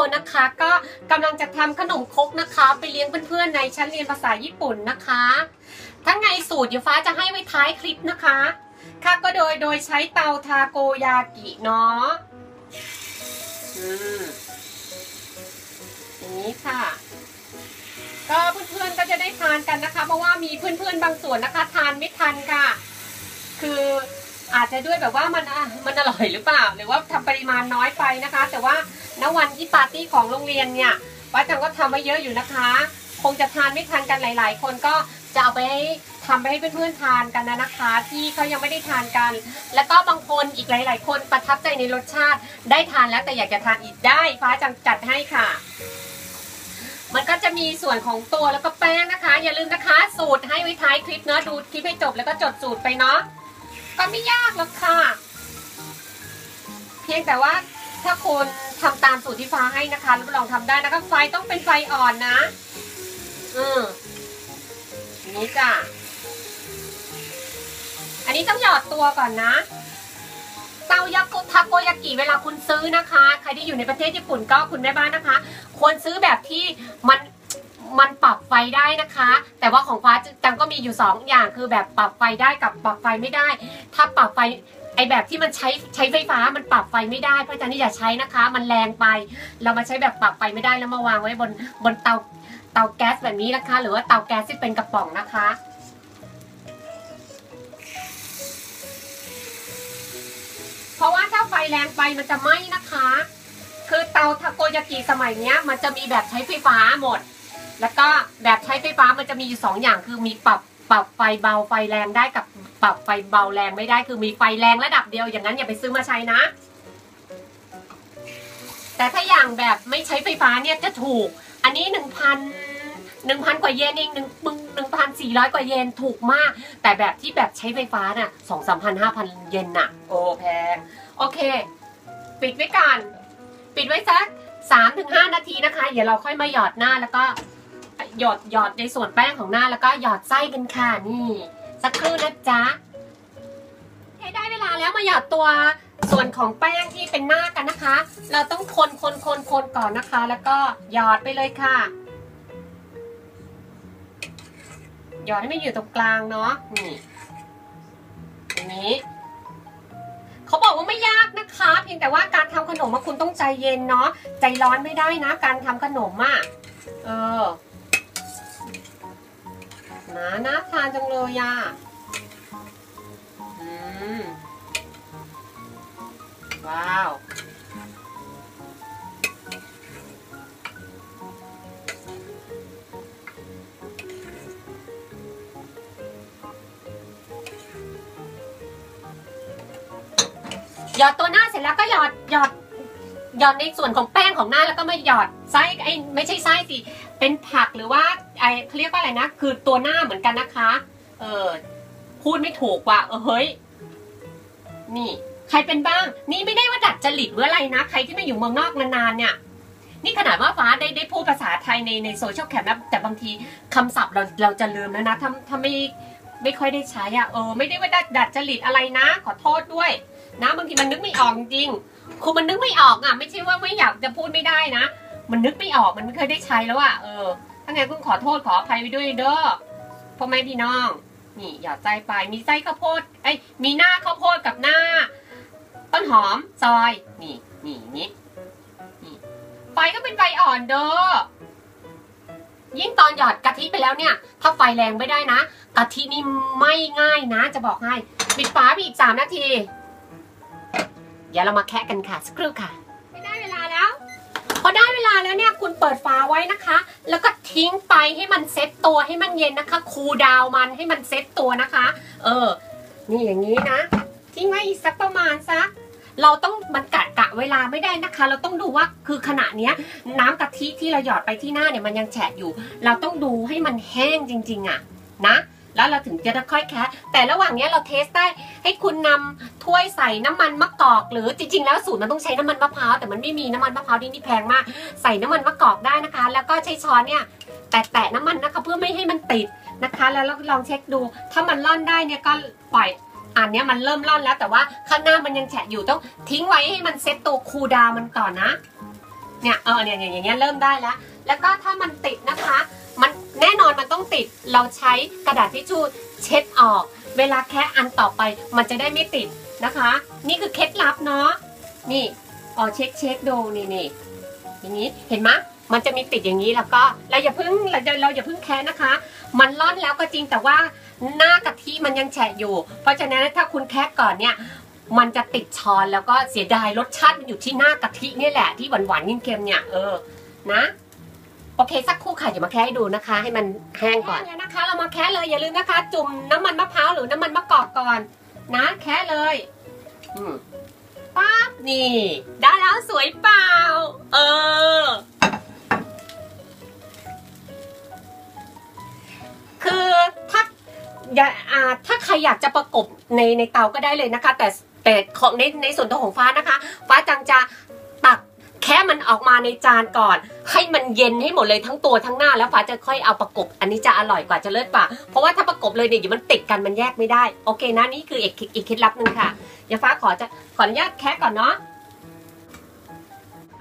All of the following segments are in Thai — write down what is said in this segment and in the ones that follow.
คนนะคะ ก็กำลังจะทำขนมครกนะคะ ไปเลี้ยงเพื่อนๆในชั้นเรียนภาษาญี่ปุ่นนะคะทั้งไงสูตรเดี๋ยวฟ้าจะให้ไว้ท้ายคลิปนะคะ ค่ะก็โดยโดยใช้เตาทาโกยากิเนาะออย่างนี้ค่ะ ก็เพื่อนๆก็จะได้ทานกันนะคะ เพราะว่ามีเพื่อนๆบางส่วนนะคะ ทานไม่ทันค่ะ คืออาจจะด้วยแบบว่ามันมันอร่อยหรือเปล่า หรือว่าทำปริมาณน้อยไปนะคะ แต่ว่า ณวันที่ปาร์ตี้ของโรงเรียนเนี่ยป้าจังก็ทำไว้เยอะอยู่นะคะ คงจะทานไม่ทันกันหลาย ๆ คนก็จะเอาไปให้ทำไปให้เพื่อนๆทานกันนะนะคะ ที่เขายังไม่ได้ทานกัน แล้วก็บางคนอีกหลาย ๆ คนประทับใจในรสชาติได้ทานแล้วแต่อยากจะทานอีกได้ฟ้าจังจัดให้ค่ะ มันก็จะมีส่วนของตัวแล้วก็แป้งนะคะ อย่าลืมนะคะสูตรให้ไว้ท้ายคลิปเนาะดูคลิปให้จบแล้วก็จดสูตรไปเนาะก็ไม่ยากหรอกค่ะ เพียงแต่ว่าถ้าคุณ ทำตามสูตรที่ฟ้าให้นะคะรับรองทำได้นะคะไฟต้องเป็นไฟอ่อนนะอืมนี่จ้ะอันนี้ต้องหยอดตัวก่อนนะเตายากุทาโกยากิเวลาคุณซื้อนะคะ ใครที่อยู่ในประเทศญี่ปุ่นก็คุณแม่บ้านนะคะ ควรซื้อแบบที่มันมันปรับไฟได้นะคะ แต่ว่าของฟ้าจังก็มีอยู่สองอย่างคือแบบปรับไฟได้กับปรับไฟไม่ได้ ถ้าปรับไฟ ไอแบบที่มันใช้ใช้ไฟฟ้ามันปรับไฟไม่ได้ เพราะฉะนั้นอย่าใช้นะคะ มันแรงไป เรามาใช้แบบปรับไฟไม่ได้แล้วมาวางไว้บนบนเตาเตาแก๊สแบบนี้นะคะ หรือว่าเตาแก๊สที่เป็นกระป๋องนะคะเพราะว่าถ้าไฟแรงไปมันจะไหม้นะคะ คือเตาทาโกยากิสมัยเนี้ยมันจะมีแบบใช้ไฟฟ้าหมด แล้วก็แบบใช้ไฟฟ้ามันจะมีอยู่สองอย่างคือมีปรับ ปรับไฟเบาไฟแรงได้กับปรับไฟเบาแรงไม่ได้คือมีไฟแรงระดับเดียวอย่างนั้นอย่าไปซื้อมาใช้นะ แต่ถ้าอย่างแบบไม่ใช้ไฟฟ้าเนี่ยจะถูก อันนี้หนึ่งพันหนึ่งพันกว่าเยนเองหนึ่งปึงหนึ่งพันสี่ร้อยกว่าเยนถูกมาก แต่แบบที่แบบใช้ไฟฟ้าน่ะสองสามพันห้าพันเยนน่ะ โอ้แพง โอเค ปิดไว้ก่อน ปิดไว้สักสามถึงห้านาทีนะคะ เดี๋ยวเราค่อยมาหยอดหน้าแล้วก็ หยอดหยอดในส่วนแป้งของหน้าแล้วก็หยอดไส้กันค่ะนี่ สักครู่นะจ๊ะให้ได้เวลาแล้วมาหยอดตัวส่วนของแป้งที่เป็นหน้ากันนะคะ เราต้องคนคนคนคนก่อนนะคะ แล้วก็หยอดไปเลยค่ะ หยอดให้มันอยู่ตรงกลางเนาะนี่อย่างนี้เขาบอกว่าไม่ยากนะคะเพียงแต่ว่าการทำขนมคุณต้องใจเย็นเนาะใจร้อนไม่ได้นะ การทำขนมอะเออ นะน่าทานจังเลยอะอืมว้าว หยอดตัวหน้าเสร็จแล้วก็หยอดหยอดหยอดในส่วนของแป้งของหน้าแล้วก็มาหยอดไส้ไอ้ไม่ใช่ไส้สิ เป็นผักหรือว่า ไอเขาเรียกว่าอะไรนะ คือตัวหน้าเหมือนกันนะคะ เออพูดไม่ถูกว่ะเออเฮ้ย นี่ ใครเป็นบ้าง นี่ไม่ได้ว่าดัดจริตเมื่อไรนะ ใครที่มาอยู่เมืองนอกนานๆเนี่ยนี่ขนาดว่าฟ้าได้ได้พูดภาษาไทยในในโซเชียลแคมนะแต่บางทีคำศัพท์เราเราจะลืมแล้วนะถ้าถ้าไม่ไม่ค่อยได้ใช้อะเออไม่ได้ว่าดัดดัดจริตอะไรนะ ขอโทษด้วย นะบางทีมันนึกไม่ออกจริงคือมันนึกไม่ออกอะ ไม่ใช่ว่าไม่อยากจะพูดไม่ได้นะ มันนึกไม่ออกมันไม่เคยได้ใช้แล้วอะเออ ถ้าไงคุณขอโทษขออภัยไปด้วยเด้อพ่อแม่พี่น้อง นี่หยอดไส้ไปมีไส้ข้าวโพดไอ้มีหน้าข้าวโพดกับหน้า ต้นหอมซอย นี่นี่นี่นี่ไฟก็เป็นไฟอ่อนเด้อยิ่งตอนหยอดกะทิไปแล้วเนี่ย ถ้าไฟแรงไม่ได้นะกะทินี่ไม่ง่ายนะ จะบอกให้ปิดฝาไปอีกสามนาที เดี๋ยวเรามาแคะกันค่ะสักครู่ค่ะ คุณเปิดฝาไว้นะคะ แล้วก็ทิ้งไปให้มันเซ็ตตัวให้มันเย็นนะคะ คูลดาวมันให้มันเซ็ตตัวนะคะ เออ นี่อย่างนี้นะ ทิ้งไว้อีกสักประมาณสักเราต้องมันกะกะเวลาไม่ได้นะคะ เราต้องดูว่าคือขณะเนี้ย น้ำกะทิที่เราหยอดไปที่หน้าเนี่ยมันยังแฉะอยู่ เราต้องดูให้มันแห้งจริง ๆอะนะ แล้วเราถึงจะค่อยแคะแต่ระหว่างนี้เราเทสได้ให้คุณนำถ้วยใส่น้ำมันมะกอก หรือจริง ๆ แล้วสูตรมันต้องใช้น้ำมันมะพร้าวแต่มันไม่มีน้ำมันมะพร้าวที่นี่แพงมาก ใส่น้ำมันมะกอกได้นะคะ แล้วก็ใช้ช้อนเนี่ยแตะๆน้ำมันนะคะเพื่อไม่ให้มันติดนะคะ แล้วเราลองเช็คดู ถ้ามันร่อนได้เนี่ยก็ปล่อยอันเนี้ยมันเริ่มร่อนแล้วแต่ว่าข้างหน้ามันยังแฉะอยู่ต้องทิ้งไว้ให้มันเซ็ตตัวคูดาวมันก่อนนะเนี่ยเออเนี่ยอย่างเงี้ยเริ่มได้แล้ว แล้วก็ถ้ามันติดนะคะ มันแน่นอนมัน ต้องติดเราใช้กระดาษทิชชู่เช็ดออก เวลาแค่อันต่อไปมันจะได้ไม่ติดนะคะ นี่คือเคล็ดลับเนาะนี่อ๋อเช็คเช็คดูนี่นี่อย่างนี้เห็นไหมมันจะมีติดอย่างนี้แล้วก็เราอย่าเพิ่งเราเราอย่าเพิ่งแค่นะคะ มันร่อนแล้วก็จริงแต่ว่าหน้ากะทิมันยังแฉะอยู่ เพราะฉะนั้นถ้าคุณแค่ก่อนเนี่ยมันจะติดช้อนแล้วก็เสียดายรสชาติมันอยู่ที่หน้ากะทินี่แหละที่หวานหวานๆเค็มๆเนี่ยเออนะ โอเคสักครู่ค่ะเดี๋ยวมาแค่ให้ดูนะคะ ให้มันแห้งก่อนแล้วนะคะ เรามาแค่เลยอย่าลืมนะคะ จุ่มน้ำมันมะพร้าวหรือน้ำมันมะกอกก่อน นะแค่เลยอืมปั๊บนี่ได้แล้วสวยเปล่า เออ คือถ้าอย่าอ่าถ้าใครอยากจะประกบในในเตาก็ได้เลยนะคะ แต่แต่ของในในส่วนตัวของฟ้านะคะ ฟ้าจังจะ ค่มันออกมาในจานก่อน ให้มันเย็นให้หมดเลยทั้งตัวทั้งหน้าแล้วฟ้าจะค่อยเอาประกบ อันนี้จะอร่อยกว่าจะเลิศกว่า เพราะว่าถ้าประกบเลยเนี่ยเดี๋ยวมันติดกันมันแยกไม่ได้ โอเคนะนี่คืออีกอีกเคล็ดลับหนึ่งค่ะเดี๋ยวฟ้าขอจะขออนุญาตแคะก่อนเนาะ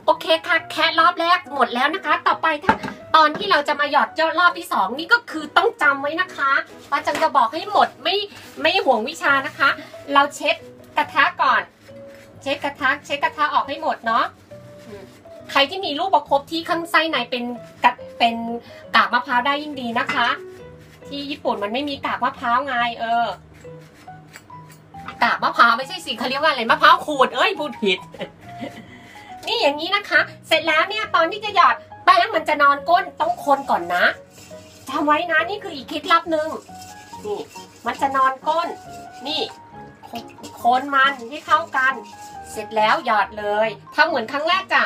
โอเคค่ะแคะรอบแรกหมดแล้วนะคะ ต่อไปถ้าตอนที่เราจะมาหยอดเจ้ารอบที่สองนี่ก็คือต้องจำไว้นะคะฟ้าจังจะบอกให้หมดไม่ไม่ห่วงวิชานะคะ เราเช็ดกระทะก่อน เช็ดกระทะเช็ดกระทะออกให้หมดเนาะ ใครที่มีลูกประคบที่ข้างไส้ในเป็นกะเป็นกากมะพร้าวได้ยิ่งดีนะคะ ที่ญี่ปุ่นมันไม่มีกากมะพร้าวไงเออ กากมะพร้าวไม่ใช่สิเขาเรียกว่าอะไรมะพร้าวขูดเอ้ยพูดผิด นี่อย่างนี้นะคะ เสร็จแล้วเนี่ยตอนที่จะหยอดแป้งมันจะนอนก้นต้องคนก่อนนะจำไว้นะนี่คืออีกเคล็ดลับหนึ่งนี่มันจะนอนก้น นี่คนมันให้เข้ากัน เสร็จแล้วหยอดเลยทำเหมือนครั้งแรกจ้ะ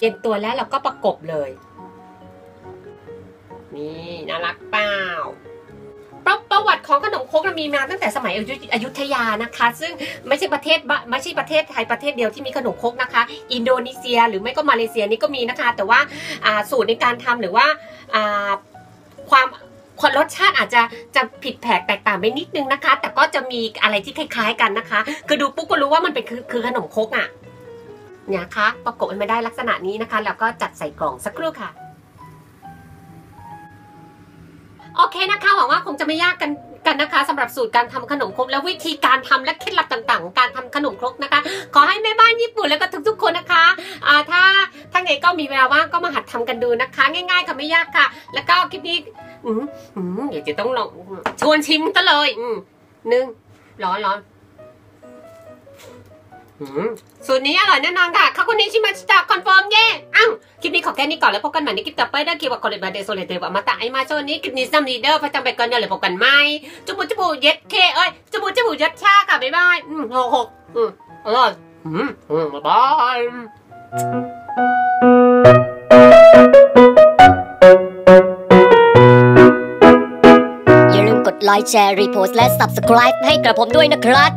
เย็นตัวแล้วเราก็ประกบเลย นี่น่ารักเปล่าประประวัติของขนมครกมีมาตั้งแต่สมัยอยุอยุธยานะคะ ซึ่งไม่ใช่ประเทศไม่ใช่ประเทศไทยประเทศเดียวที่มีขนมครกนะคะ อินโดนีเซียหรือไม่ก็มาเลเซียนี่ก็มีนะคะ แต่ว่าสูตรในการทำหรือว่าความ รสชาติอาจจะจะผิดแผกแตกต่างไปนิดนึงนะคะ แต่ก็จะมีอะไรที่คล้าย ๆ กันนะคะ คือดูปุ๊บก็รู้ว่ามันเป็นคือคือขนมครกอะเนี่ยคะประกบมันไม่ได้ลักษณะนี้นะคะ แล้วก็จัดใส่กล่องสักครู่ค่ะ โอเคนะคะ หวังว่าคงจะไม่ยากกันกันนะคะสำหรับสูตรการทำขนมครกและวิธีการทำและเคล็ดลับต่างๆของการทำขนมครกนะคะ ขอให้แม่บ้านญี่ปุ่นแล้วก็ทุกๆคนนะคะอ่าถ้าถ้าไงก็มีเวลาว่างก็มาหัดทำกันดูนะคะ ง่ายๆค่ะไม่ยากค่ะ แล้วก็คลิปนี้ อืมอืมเดี๋ยวจะต้องลองชวนชิมกันเลย อืมหนึ่งร้อนร้อนอืมสูตรนี้อร่อยแน่นอนค่ะขอบคุณนิชิมาชิตะคอนเฟิร์มเย่อ้าวคลิปนี้ขอแค่นี้ก่อนแล้วพบกันใหม่ในคลิปต่อไปได้เกี่ยวกับคอลเลบาเดโซเลเตวะมาตะไอมาโชนี้คลิปนี้ซัมลีเดอร์พระจังไปก่อนเดี๋ยวเลยพบกันใหม่จุบุจุบุเย็ดเคเอ้ยจุบุจุบุยัดชาค่ะบ๊ายบายอืมหกหกอืมอร่อยอืมอืมบ๊ายบาย ดไลค์แชร์รีโพสต์และ Subscribe ให้กระผมด้วยนะครับ